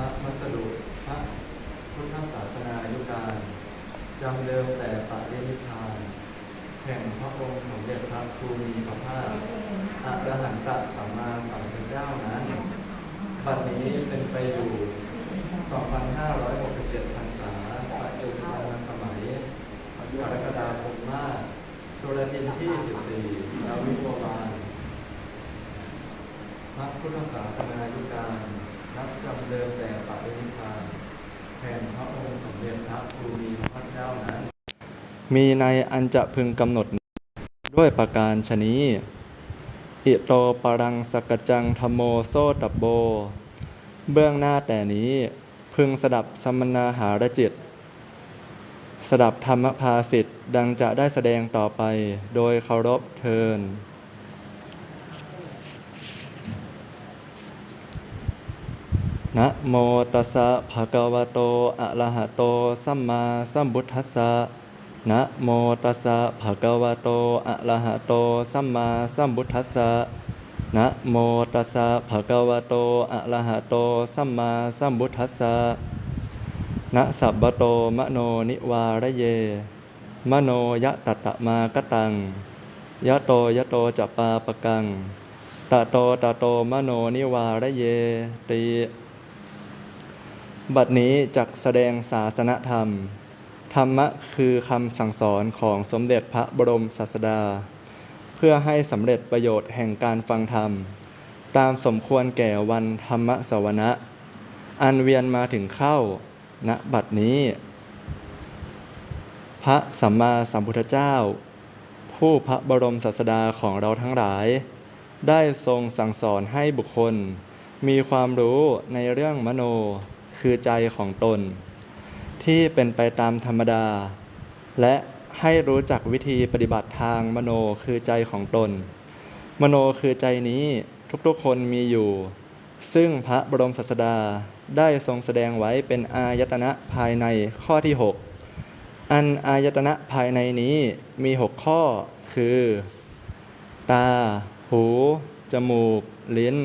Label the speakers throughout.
Speaker 1: ระมัสดุพระพุทธศาสนายุการจำเดิมแต่ปรินิพาน แห่งพระองค์สมเด็จพระภูมิพระภาคอรหันตสัมมาสัมพุทธเจ้านั้น บัดนี้เป็นไปอยู่ 2,567พรรษาปัจจุบันสมัยกรกฎาคมมาสุรทินที่ 14ดาวิโวบาลพระพุทธศาสนายุการ นับจำเดิมแต่ปรินิพพานแห่งพระองค์สมเด็จพระภูมิพระเจ้านั้น มีในอันจะพึงกำหนดด้วยประการชนี้ อิโตปรังสกจังธรรมโมโซตบโบ เบื้องหน้าแต่นี้พึงสดับสมนาหารจิต สดับธรรมภาสิทธ์ดังจะได้แสดงต่อไปโดยเคารพเทิน นะโมตัสสะภะคะวะโต อะระหะโต สัมมาสัมพุทธัสสะนะโมตัสสะภะคะวะโต อะระหะโต สัมมาสัมพุทธัสสะนะโมตัสสะภะคะวะโต อะระหะโต สัมมาสัมพุทธัสสะนะสัพพโตมโนนิวาระเย มโนยะตตะมากตัง ยะโตยะโตจะปาปะกังตะโตตะโตมโนนิวาระเยติ บัดนี้จักแสดงศาสนธรรม ธรรมะคือคำสั่งสอนของสมเด็จพระบรมศาสดา เพื่อให้สำเร็จประโยชน์แห่งการฟังธรรม ตามสมควรแก่วันธรรมสวนะอันเวียนมาถึงเข้าณบัดนี้ พระสัมมาสัมพุทธเจ้า ผู้พระบรมศาสดาของเราทั้งหลาย ได้ทรงสั่งสอนให้บุคคล มีความรู้ในเรื่องมโน คือใจของตน ที่เป็นไปตามธรรมดา และให้รู้จักวิธีปฏิบัติทางมโนคือใจของตน มโนคือใจนี้ทุกๆคนมีอยู่ ซึ่งพระบรมศาสดาได้ทรงแสดงไว้เป็นอายตนะภายในข้อที่ 6 อันอายตนะภายในนี้มี 6 ข้อคือ ตา หู จมูก ลิ้น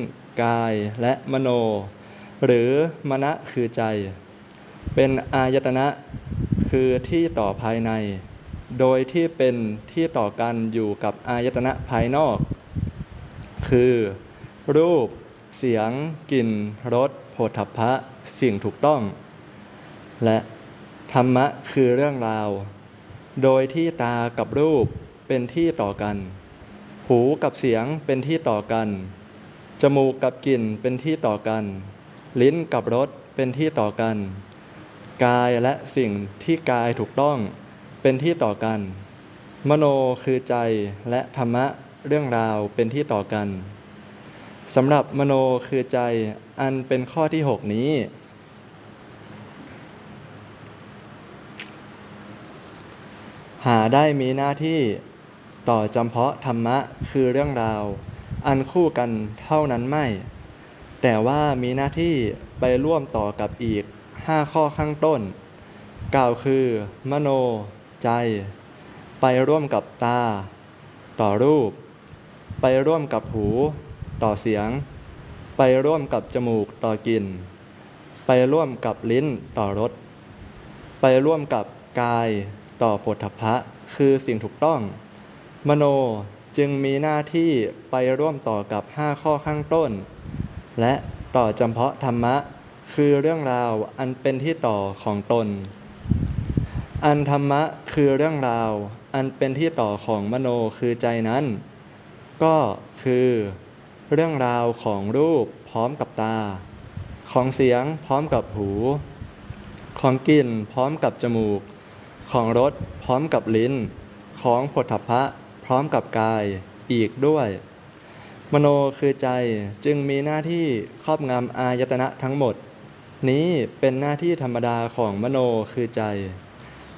Speaker 1: กาย และมโน หรือมณะคือใจ เป็นอายตนะคือที่ต่อภายใน โดยที่เป็นที่ต่อกันอยู่กับอายตนะภายนอก คือ รูป เสียง กลิ่นรสโผฏฐัพพะสิ่งถูกต้อง และธรรมะคือเรื่องราว โดยที่ตากับรูปเป็นที่ต่อกัน หูกับเสียงเป็นที่ต่อกัน จมูกกับกลิ่นเป็นที่ต่อกัน ลิ้นกับรสเป็นที่ต่อกัน กายและสิ่งที่กายถูกต้องเป็นที่ต่อกัน มโนคือใจและธรรมะเรื่องราวเป็นที่ต่อกันสำหรับมโนคือใจอันเป็นข้อที่ 6 นี้ หาได้มีหน้าที่ต่อจำเพาะธรรมะคือเรื่องราว อันคู่กันเท่านั้นไม่ แต่ว่ามีหน้าที่ไปร่วมต่อกับอีก 5 ข้อข้างต้น กล่าวคือ มโน ใจ ไปร่วมกับตา ต่อรูป ไปร่วมกับหู ต่อเสียง ไปร่วมกับจมูกต่อกลิ่น ไปร่วมกับลิ้นต่อรส ไปร่วมกับกายต่อโผฏฐัพพะคือสิ่งถูกต้อง มโนจึงมีหน้าที่ไปร่วมต่อกับ 5 ข้อข้างต้น และต่อจำเพาะธรรมะ คือเรื่องราวอันเป็นที่ต่อของตน อันธรรมะคือเรื่องราว อันเป็นที่ต่อของมโนคือใจนั้น ก็คือเรื่องราวของรูปพร้อมกับตา ของเสียงพร้อมกับหู ของกลิ่นพร้อมกับจมูก ของรสพร้อมกับลิ้น ของผลทพะพร้อมกับกายอีกด้วย มโนคือใจจึงมีหน้าที่ครอบงำอายตนะทั้งหมด นี้เป็นหน้าที่ธรรมดาของมโนคือใจ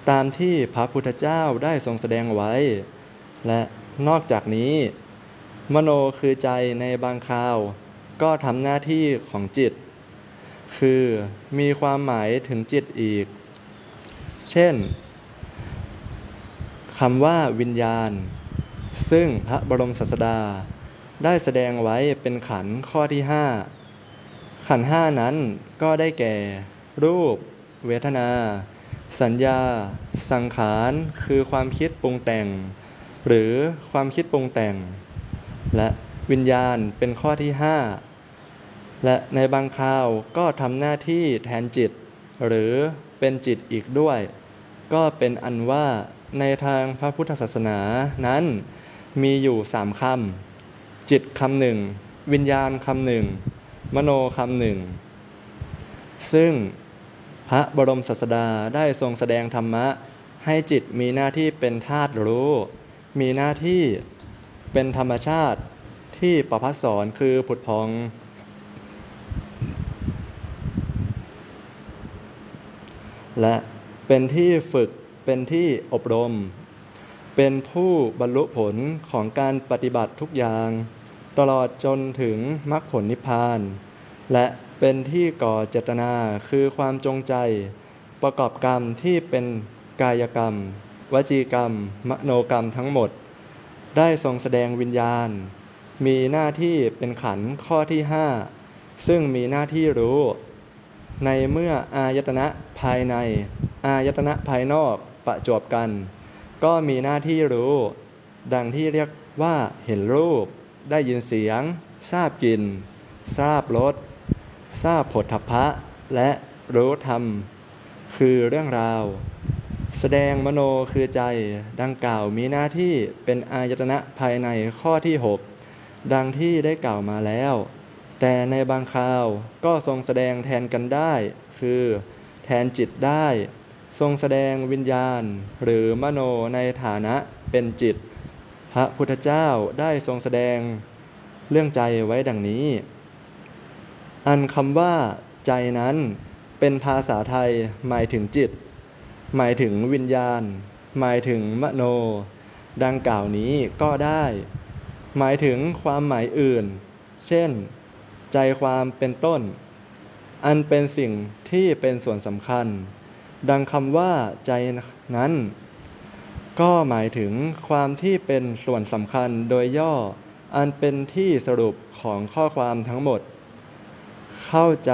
Speaker 1: ตามที่พระพุทธเจ้าได้ทรงแสดงไว้ และนอกจากนี้ มโนคือใจในบางคราว ก็ทำหน้าที่ของจิต คือมีความหมายถึงจิตอีก เช่นคำว่าวิญญาณ ซึ่งพระบรมศาสดา ได้แสดงไว้เป็นขันธ์ข้อที่ 5 ขันธ์ห้านั้นก็ได้แก่ รูป เวทนา สัญญา สังขาร คือความคิดปรุงแต่ง หรือความคิดปรุงแต่ง และวิญญาณเป็นข้อที่ 5 และในบางคราวก็ทำหน้าที่แทนจิต หรือเป็นจิตอีกด้วย ก็เป็นอันว่าในทางพระพุทธศาสนานั้นมีอยู่สามคำ จิตคำหนึ่ง วิญญาณคำหนึ่ง มโนคำหนึ่ง ซึ่งพระบรมศาสดาได้ทรงแสดงธรรมะ ให้จิตมีหน้าที่เป็นธาตุรู้ มีหน้าที่เป็นธรรมชาติที่ประพัสสอนคือผุดพอง และเป็นที่ฝึกเป็นที่อบรม เป็นผู้บรรลุผลของการปฏิบัติทุกอย่าง ตลอดจนถึงมรรคผลนิพพาน และเป็นที่ก่อเจตนาคือความจงใจ ประกอบกรรมที่เป็นกายกรรม วจีกรรม มโนกรรมทั้งหมด ได้ทรงแสดงวิญญาณ มีหน้าที่เป็นขันธ์ข้อที่ 5 ซึ่งมีหน้าที่รู้ ในเมื่ออายตนะภายใน อายตนะภายนอกประจวบกัน ก็มีหน้าที่รู้ ดังที่เรียกว่าเห็นรูป ได้ยินเสียง ทราบกลิ่น ทราบรส ทราบผลทพะ และรู้ธรรม คือเรื่องราว แสดงมโนคือใจ ดังกล่าวมีหน้าที่เป็นอายตนะภายในข้อที่ 6 ดังที่ได้กล่าวมาแล้ว แต่ในบางคราวก็ทรงแสดงแทนกันได้ คือแทนจิตได้ ทรงแสดงวิญญาณ หรือมโนในฐานะเป็นจิต ระพุทธเจ้าได้ทรงแสดงเรื่องใจไว้ดังนี้ อันคำว่าใจนั้นเป็นภาษาไทยหมายถึงจิต หมายถึงวิญญาณ หมายถึงมโน ดังกล่าวนี้ก็ได้ หมายถึงความหมายอื่น เช่น ใจความเป็นต้น อันเป็นสิ่งที่เป็นส่วนสำคัญ ดังคำว่าใจนั้น ก็หมายถึงความที่เป็นส่วนสำคัญโดยย่อ อันเป็นที่สรุปของข้อความทั้งหมด เข้าใจ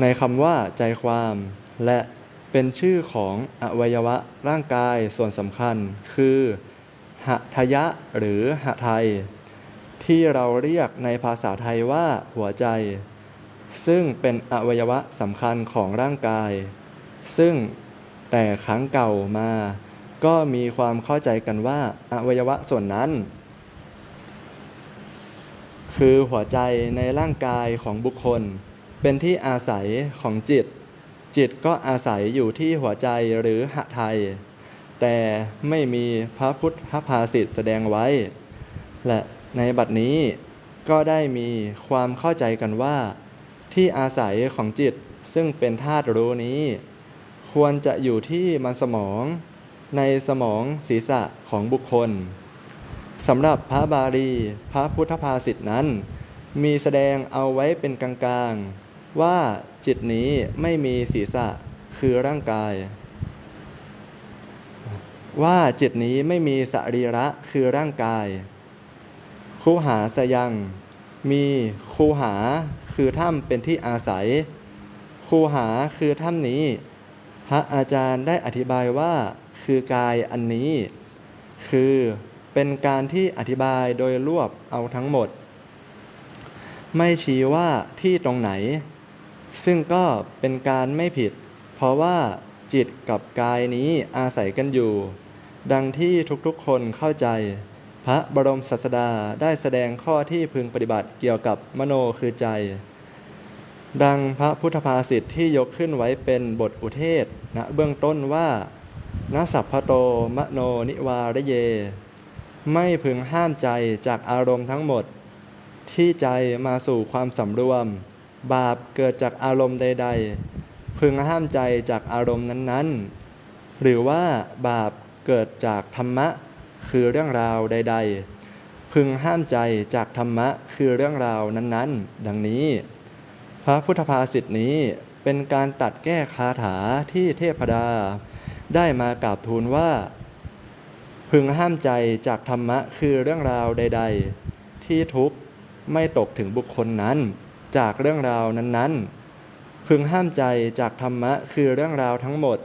Speaker 1: ในคำว่าใจความ และเป็นชื่อของอวัยวะร่างกายส่วนสำคัญ คือหทยะหรือหไทย ที่เราเรียกในภาษาไทยว่าหัวใจ ซึ่งเป็นอวัยวะสำคัญของร่างกาย ซึ่งแต่ครั้งเก่ามา ก็มีความเข้าใจกันว่าอวัยวะส่วนนั้น คือหัวใจในร่างกายของบุคคล เป็นที่อาศัยของจิต จิตก็อาศัยอยู่ที่หัวใจหรือหะไทย แต่ไม่มีพระพุทธภาษิตแสดงไว้ และในบัดนี้ก็ได้มีความเข้าใจกันว่า ที่อาศัยของจิตซึ่งเป็นธาตุรู้นี้ ควรจะอยู่ที่มันสมอง ในสมองศีรษะของบุคคลสำหรับพระบาลีพระพุทธภาษิตนั้น มีแสดงเอาไว้เป็นกลางๆ ว่าจิตนี้ไม่มีศีรษะคือร่างกาย ว่าจิตนี้ไม่มีสรีระคือร่างกาย คูหาสยัง มีคูหาคือถ้ำเป็นที่อาศัย คูหาคือถ้ำนี้ พระอาจารย์ได้อธิบายว่า คือกายอันนี้ คือเป็นการที่อธิบายโดยรวบเอาทั้งหมด ไม่ชี้ว่าที่ตรงไหน ซึ่งก็เป็นการไม่ผิด เพราะว่าจิตกับกายนี้อาศัยกันอยู่ ดังที่ทุกๆคนเข้าใจ พระบรมศาสดาได้แสดงข้อที่พึงปฏิบัติเกี่ยวกับมโนคือใจ ดังพระพุทธภาษิตที่ยกขึ้นไว้เป็นบทอุเทศณเบื้องต้นว่า ณสัพพโตมโนนิวารเย ไม่พึงห้ามใจจากอารมณ์ทั้งหมด ที่ใจมาสู่ความสำรวม บาปเกิดจากอารมณ์ใด ๆ พึงห้ามใจจากอารมณ์นั้นๆ หรือว่าบาปเกิดจากธรรมะคือเรื่องราวใด ๆ พึงห้ามใจจากธรรมะคือเรื่องราวนั้นๆ ดังนี้ พระพุทธภาษิตนี้เป็นการตัดแก้คาถาที่เทพดา ได้มากราบทูลว่า พึงห้ามใจจากธรรมะคือเรื่องราวใด ๆ ที่ทุกข์ไม่ตกถึงบุคคลนั้น จากเรื่องราวนั้นๆ พึงห้ามใจจากธรรมะคือเรื่องราวทั้งหมด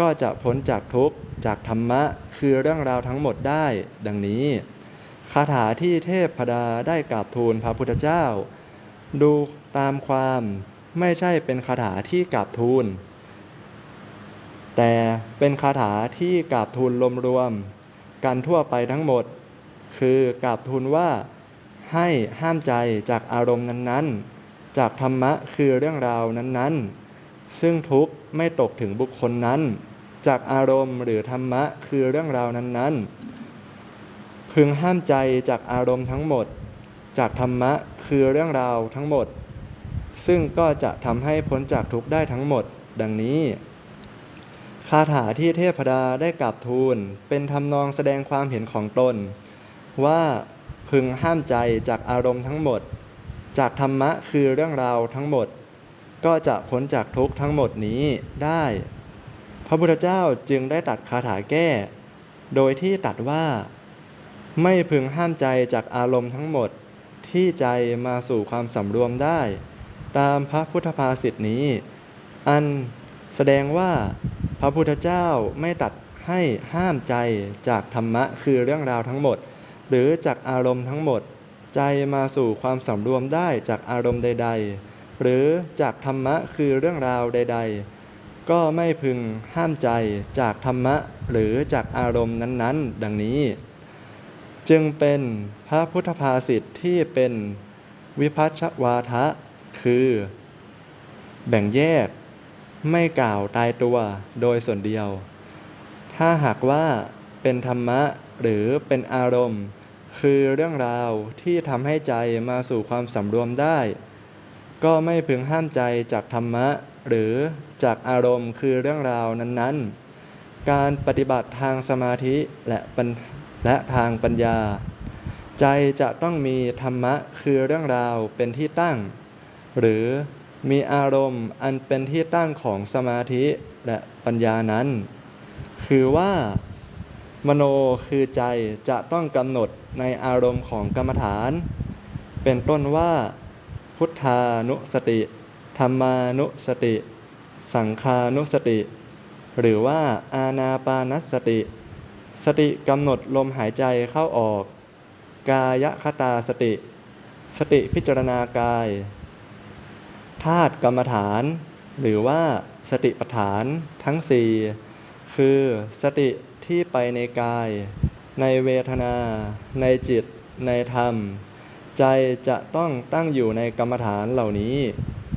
Speaker 1: ก็จะพ้นจากทุกข์จากธรรมะคือเรื่องราวทั้งหมดได้ ดังนี้คาถาที่เทพพดาได้กราบทูลพระพุทธเจ้า ดูตามความไม่ใช่เป็นคาถาที่กราบทูล แต่เป็นคาถาที่กราบทูลลมรวมกันทั่วไปทั้งหมด คือกราบทูลว่าให้ห้ามใจจากอารมณ์นั้นๆ จากธรรมะคือเรื่องราวนั้นๆ ซึ่งทุกข์ไม่ตกถึงบุคคลนั้น จากอารมณ์หรือธรรมะคือเรื่องราวนั้นๆ พึงห้ามใจจากอารมณ์ทั้งหมด จากธรรมะคือเรื่องราวทั้งหมด ซึ่งก็จะทำให้พ้นจากทุกข์ได้ทั้งหมด ดังนี้ คาถาที่เทพดาได้กราบทูล เป็นทำนองแสดงความเห็นของตน ว่าพึงห้ามใจจากอารมณ์ทั้งหมด จากธรรมะคือเรื่องราวทั้งหมด ก็จะพ้นจากทุกข์ทั้งหมดนี้ได้ พระพุทธเจ้าจึงได้ตัดคาถาแก้ โดยที่ตัดว่า ไม่พึงห้ามใจจากอารมณ์ทั้งหมดที่ใจมาสู่ความสำรวมได้ ตามพระพุทธภาษิตนี้ อันแสดงว่า พระพุทธเจ้าไม่ตัดให้ห้ามใจจากธรรมะคือเรื่องราวทั้งหมด หรือจากอารมณ์ทั้งหมด ใจมาสู่ความสำรวมได้จากอารมณ์ใด ๆ หรือจากธรรมะคือเรื่องราวใด ๆ ก็ไม่พึงห้ามใจจากธรรมะหรือจากอารมณ์นั้นๆ ดังนี้ จึงเป็นพระพุทธภาษิตที่เป็นวิพัชชวาทะ คือ แบ่งแยก ไม่กล่าวตายตัวโดยส่วนเดียว ถ้าหากว่าเป็นธรรมะหรือเป็นอารมณ์ คือเรื่องราวที่ทำให้ใจมาสู่ความสำรวมได้ ก็ไม่พึงห้ามใจจากธรรมะ หรือจากอารมณ์คือเรื่องราวนั้นๆ การปฏิบัติทางสมาธิและและทางปัญญา ใจจะต้องมีธรรมะคือเรื่องราวเป็นที่ตั้ง หรือ มีอารมณ์อันเป็นที่ตั้งของสมาธิและปัญญานั้น คือว่ามโนคือใจจะต้องกำหนดในอารมณ์ของกรรมฐาน เป็นต้นว่า พุทธานุสติ ธรรมานุสติ สังคานุสติ หรือว่าอาณาปานสติ สติกำหนดลมหายใจเข้าออก กายคตาสติ สติพิจารณากาย ธาตุกรรมฐาน หรือว่าสติปัฏฐานทั้งสี่คือสติที่ไปในกาย ในเวทนา ในจิต ในธรรม ใจจะต้องตั้งอยู่ในกรรมฐานเหล่านี้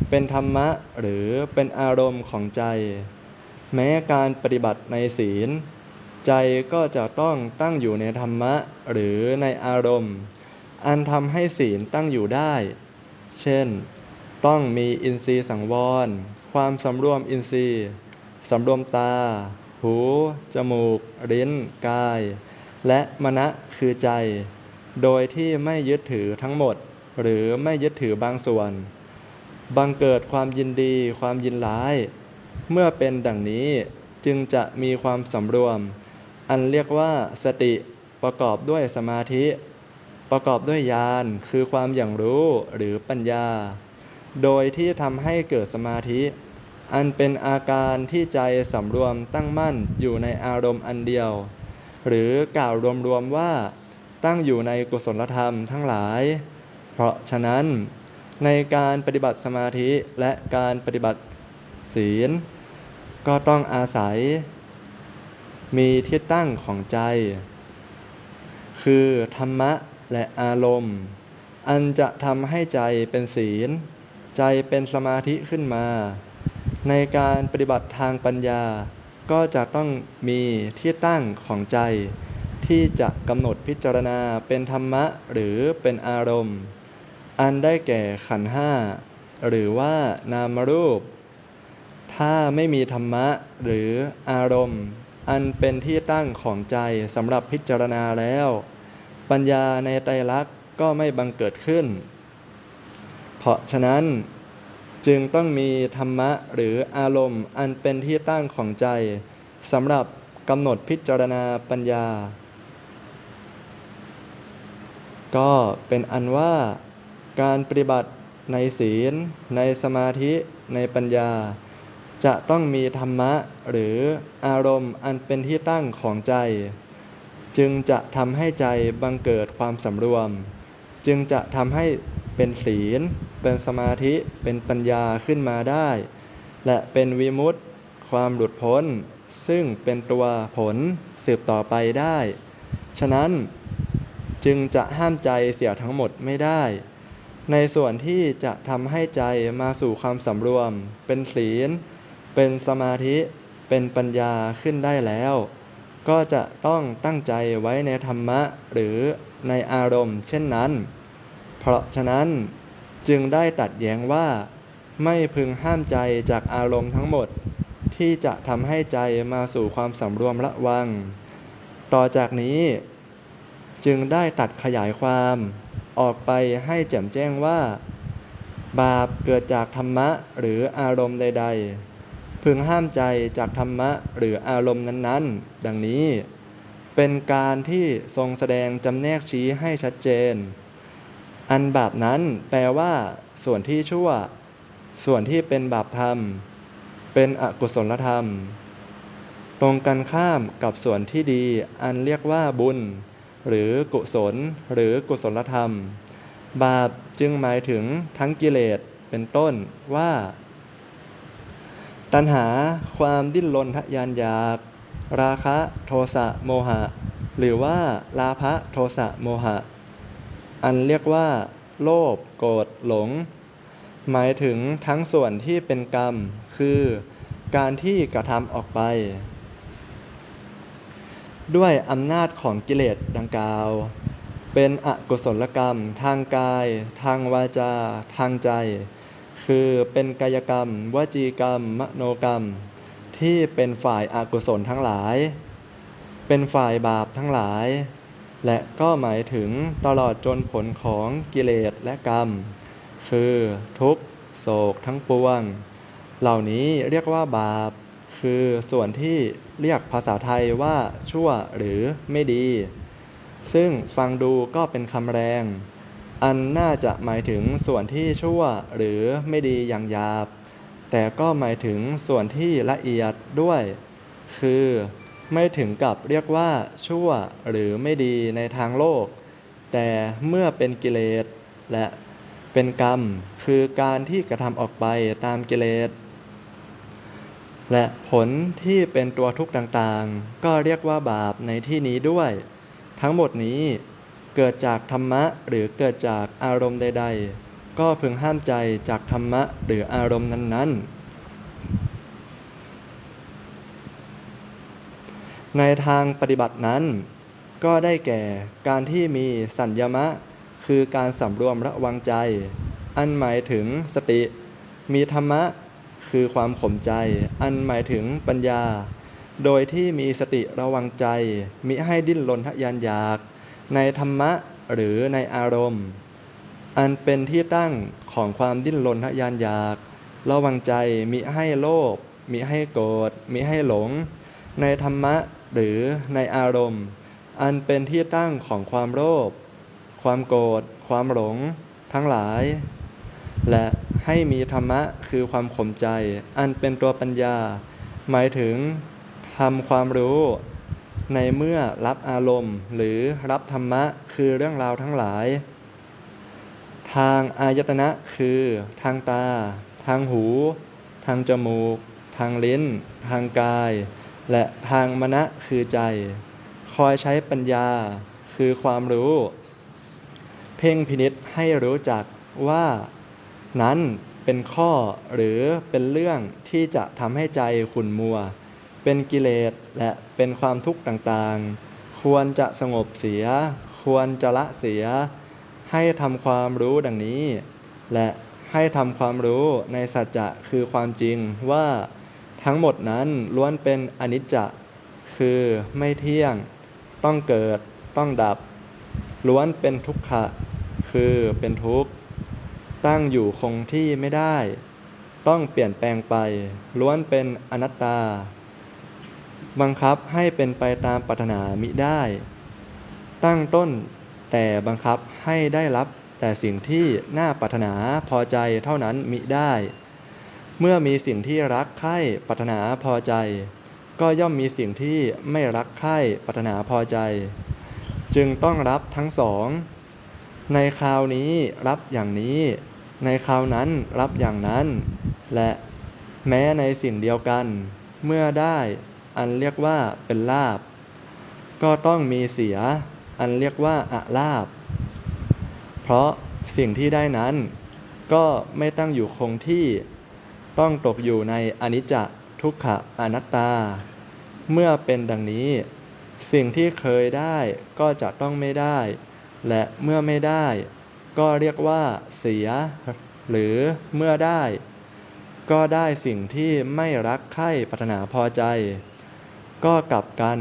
Speaker 1: เป็นธรรมะหรือเป็นอารมณ์ของใจ แม้การปฏิบัติในศีล ใจก็จะต้องตั้งอยู่ในธรรมะหรือในอารมณ์ อันทำให้ศีลตั้งอยู่ได้ เช่น ต้องมีอินทรีย์สังวร ความสำรวมอินทรีย์สำรวมตา หู จมูก ลิ้น กาย และมณะคือใจ โดยที่ไม่ยึดถือทั้งหมด หรือไม่ยึดถือบางส่วน บังเกิดความยินดี ความยินร้าย เมื่อเป็นดังนี้จึงจะมีความสำรวม อันเรียกว่าสติประกอบด้วยสมาธิ ประกอบด้วยญาณคือความอย่างรู้หรือปัญญา โดยที่ทำให้เกิดสมาธิ อันเป็นอาการที่ใจสำรวมตั้งมั่นอยู่ในอารมณ์อันเดียว หรือกล่าวรวมๆว่า ตั้งอยู่ในกุศลธรรมทั้งหลาย เพราะฉะนั้นในการปฏิบัติสมาธิและการปฏิบัติศีล ก็ต้องอาศัย มีที่ตั้งของใจ คือธรรมะและอารมณ์ อันจะทำให้ใจเป็นศีล ใจเป็นสมาธิขึ้นมา ในการปฏิบัติทางปัญญา ก็จะต้องมีที่ตั้งของใจ ที่จะกำหนดพิจารณาเป็นธรรมะหรือเป็นอารมณ์ อันได้แก่ขันห้าหรือว่านามรูป ถ้าไม่มีธรรมะหรืออารมณ์ อันเป็นที่ตั้งของใจสำหรับพิจารณาแล้ว ปัญญาในไตรลักษณ์ก็ไม่บังเกิดขึ้น เพราะฉะนั้นจึงต้องมีธรรมะหรืออารมณ์อันเป็นที่ตั้งของใจสำหรับกำหนดพิจารณาปัญญา ก็เป็นอันว่าการปฏิบัติในศีล ในสมาธิในปัญญา จะต้องมีธรรมะหรืออารมณ์อันเป็นที่ตั้งของใจ จึงจะทำให้ใจบังเกิดความสำรวม จึงจะทำให้เป็นศีล เป็นสมาธิเป็นปัญญาขึ้นมาได้ และเป็นวิมุตติความหลุดพ้น ซึ่งเป็นตัวผลสืบต่อไปได้ ฉะนั้นจึงจะห้ามใจเสียทั้งหมดไม่ได้ ในส่วนที่จะทำให้ใจมาสู่ความสำรวม เป็นศีล เป็นสมาธิเป็นปัญญาขึ้นได้แล้ว ก็จะต้องตั้งใจไว้ในธรรมะหรือในอารมณ์เช่นนั้น เพราะฉะนั้น จึงได้ตัดแย้งว่า ไม่พึงห้ามใจจากอารมณ์ทั้งหมด ที่จะทำให้ใจมาสู่ความสำรวมระวัง ต่อจากนี้ จึงได้ตัดขยายความ ออกไปให้แจ่มแจ้งว่า บาปเกิดจากธรรมะหรืออารมณ์ใด ๆ พึงห้ามใจจากธรรมะหรืออารมณ์นั้นๆ ดังนี้ เป็นการที่ทรงแสดงจำแนกชี้ให้ชัดเจน อันบาปนั้นแปลว่า ส่วนที่ชั่ว ส่วนที่เป็นบาปธรรม เป็นอกุศลธรรม ตรงกันข้ามกับส่วนที่ดี อันเรียกว่าบุญ หรือกุศล หรือกุศลธรรม บาปจึงหมายถึงทั้งกิเลสเป็นต้นว่า ตัณหาความดิ้นรนทะยานอยาก ราคะโทสะโมหะ หรือว่าลาภะโทสะโมหะ อันเรียกว่า โลภโกรธหลง หมายถึงทั้งส่วนที่เป็นกรรม คือ การที่กระทำออกไป ด้วยอำนาจของกิเลสดังกล่าว เป็นอกุศลกรรม ทางกาย ทางวาจา ทางใจ คือเป็นกายกรรม วจีกรรม มโนกรรม ที่เป็นฝ่ายอากุศลทั้งหลาย เป็นฝ่ายบาปทั้งหลาย และก็หมายถึงตลอดจนผลของกิเลสและกรรม คือทุกข์โศกทั้งปวง เหล่านี้เรียกว่าบาป คือส่วนที่เรียกภาษาไทยว่าชั่วหรือไม่ดี ซึ่งฟังดูก็เป็นคำแรง อันน่าจะหมายถึงส่วนที่ชั่วหรือไม่ดีอย่างหยาบ แต่ก็หมายถึงส่วนที่ละเอียดด้วย คือ ไม่ถึงกับเรียกว่าชั่วหรือไม่ดีในทางโลก แต่เมื่อเป็นกิเลสและเป็นกรรมคือการที่กระทำออกไปตามกิเลส และผลที่เป็นตัวทุกข์ต่างๆ ก็เรียกว่าบาปในที่นี้ด้วย ทั้งหมดนี้เกิดจากธรรมะหรือเกิดจากอารมณ์ใด ๆ ก็พึงห้ามใจจากธรรมะหรืออารมณ์นั้นๆ ในทางปฏิบัตินั้น ก็ได้แก่การที่มีสัญญมะ คือการสำรวมระวังใจ อันหมายถึงสติ มีธรรมะ คือความข่มใจ อันหมายถึงปัญญา โดยที่มีสติระวังใจ มิให้ดิ้นรนทะยานอยาก ในธรรมะหรือในอารมณ์ อันเป็นที่ตั้งของความดิ้นรนทะยานอยาก ระวังใจมิให้โลภมิให้โกรธมิให้หลง ในธรรมะ หรือในอารมณ์ อันเป็นที่ตั้งของความโลภความโกรธความหลง ทั้งหลาย และให้มีธรรมะคือความข่มใจ อันเป็นตัวปัญญา หมายถึงทำความรู้ในเมื่อรับอารมณ์ หรือรับธรรมะคือเรื่องราวทั้งหลาย ทางอายตนะคือทางตา ทางหู ทางจมูก ทางลิ้น ทางกาย และทางมณะคือใจ คอยใช้ปัญญาคือความรู้ เพ่งพินิษให้รู้จักว่า นั้นเป็นข้อหรือเป็นเรื่องที่จะทำให้ใจขุ่นมัว เป็นกิเลสและเป็นความทุกข์ต่างๆ ควรจะสงบเสีย ควรจะละเสีย ให้ทำความรู้ดังนี้ และให้ทำความรู้ในสัจจะคือความจริงว่า ทั้งหมดนั้นล้วนเป็นอนิจจะ คือไม่เที่ยง ต้องเกิด ต้องดับ ล้วนเป็นทุกขะ คือเป็นทุกข์ ตั้งอยู่คงที่ไม่ได้ ต้องเปลี่ยนแปลงไป ล้วนเป็นอนัตตา บังคับให้เป็นไปตามปรารถนามิได้ ตั้งต้นแต่บังคับให้ได้รับแต่สิ่งที่น่าปรารถนาพอใจเท่านั้นมิได้ เมื่อมีสิ่งที่รักใคร่ปรารถนาพอใจ ก็ย่อมมีสิ่งที่ไม่รักใคร่ปรารถนาพอใจ จึงต้องรับทั้งสอง ในคราวนี้รับอย่างนี้ ในคราวนั้นรับอย่างนั้น และแม้ในสิ่งเดียวกัน เมื่อได้อันเรียกว่าเป็นลาบ ก็ต้องมีเสีย อันเรียกว่าอาลาบ เพราะสิ่งที่ได้นั้น ก็ไม่ตั้งอยู่คงที่ ต้องตกอยู่ในอนิจจทุกขะอนัตตา เมื่อเป็นดังนี้ สิ่งที่เคยได้ก็จะต้องไม่ได้ และเมื่อไม่ได้ ก็เรียกว่าเสีย หรือเมื่อได้ ก็ได้สิ่งที่ไม่รักใคร่ปรารถนาพอใจ ก็กลับกัน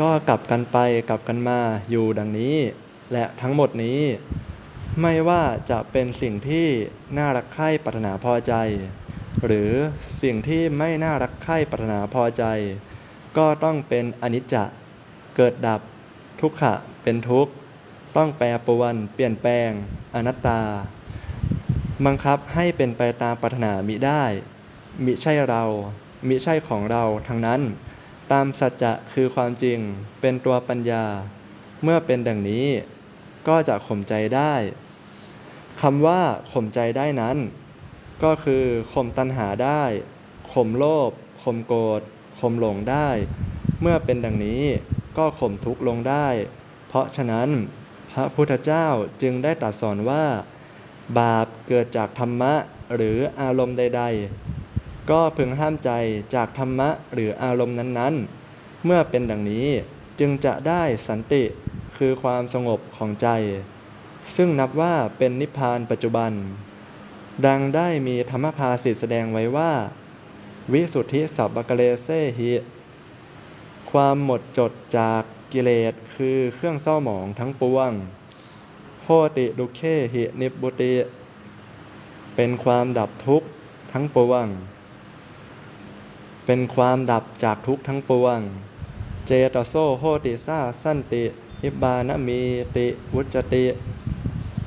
Speaker 1: ก็กลับกันไปกลับกันมาอยู่ดังนี้ และทั้งหมดนี้ ไม่ว่าจะเป็นสิ่งที่น่ารักใคร่ปรารถนาพอใจ หรือสิ่งที่ไม่น่ารักใคร่ปรารถนาพอใจ ก็ต้องเป็นอนิจจะเกิดดับ ทุกขะเป็นทุกข์ต้องแปรปรวนเปลี่ยนแปลง อนัตตา บังคับให้เป็นไปตามปรารถนามิได้ มิใช่เรา มิใช่ของเราทั้งนั้น ตามสัจจะคือความจริงเป็นตัวปัญญา เมื่อเป็นดังนี้ก็จะข่มใจได้ คำว่าข่มใจได้นั้น ก็คือข่มตัณหาได้ข่มโลภข่มโกรธข่มหลงได้ เมื่อเป็นดังนี้ก็ข่มทุกข์ลงได้ เพราะฉะนั้นพระพุทธเจ้าจึงได้ตรัสสอนว่า บาปเกิดจากธรรมะหรืออารมณ์ใด ๆ ก็พึงห้ามใจจากธรรมะหรืออารมณ์นั้นๆ เมื่อเป็นดังนี้จึงจะได้สันติคือความสงบของใจ ซึ่งนับว่าเป็นนิพพานปัจจุบัน ดังได้มีธรรมภาสิทธิแสดงไว้ว่า วิสุทธิสัพพกเลเซหิความหมดจดจากกิเลสคือเครื่องเศร้าหมองทั้งปวงโพติดุเคหินิบุติ เป็นความดับทุกข์ทั้งปวง เป็นความดับจากทุกข์ทั้งปวง เจตโซโหติซาสันตินิบบานมีติวุจติ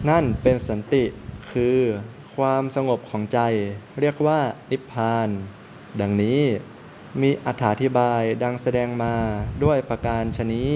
Speaker 1: นั่นเป็นสันติคือความสงบของใจ เรียกว่านิพพาน ดังนี้มีอธิบายดังแสดงมาด้วยประการชนี้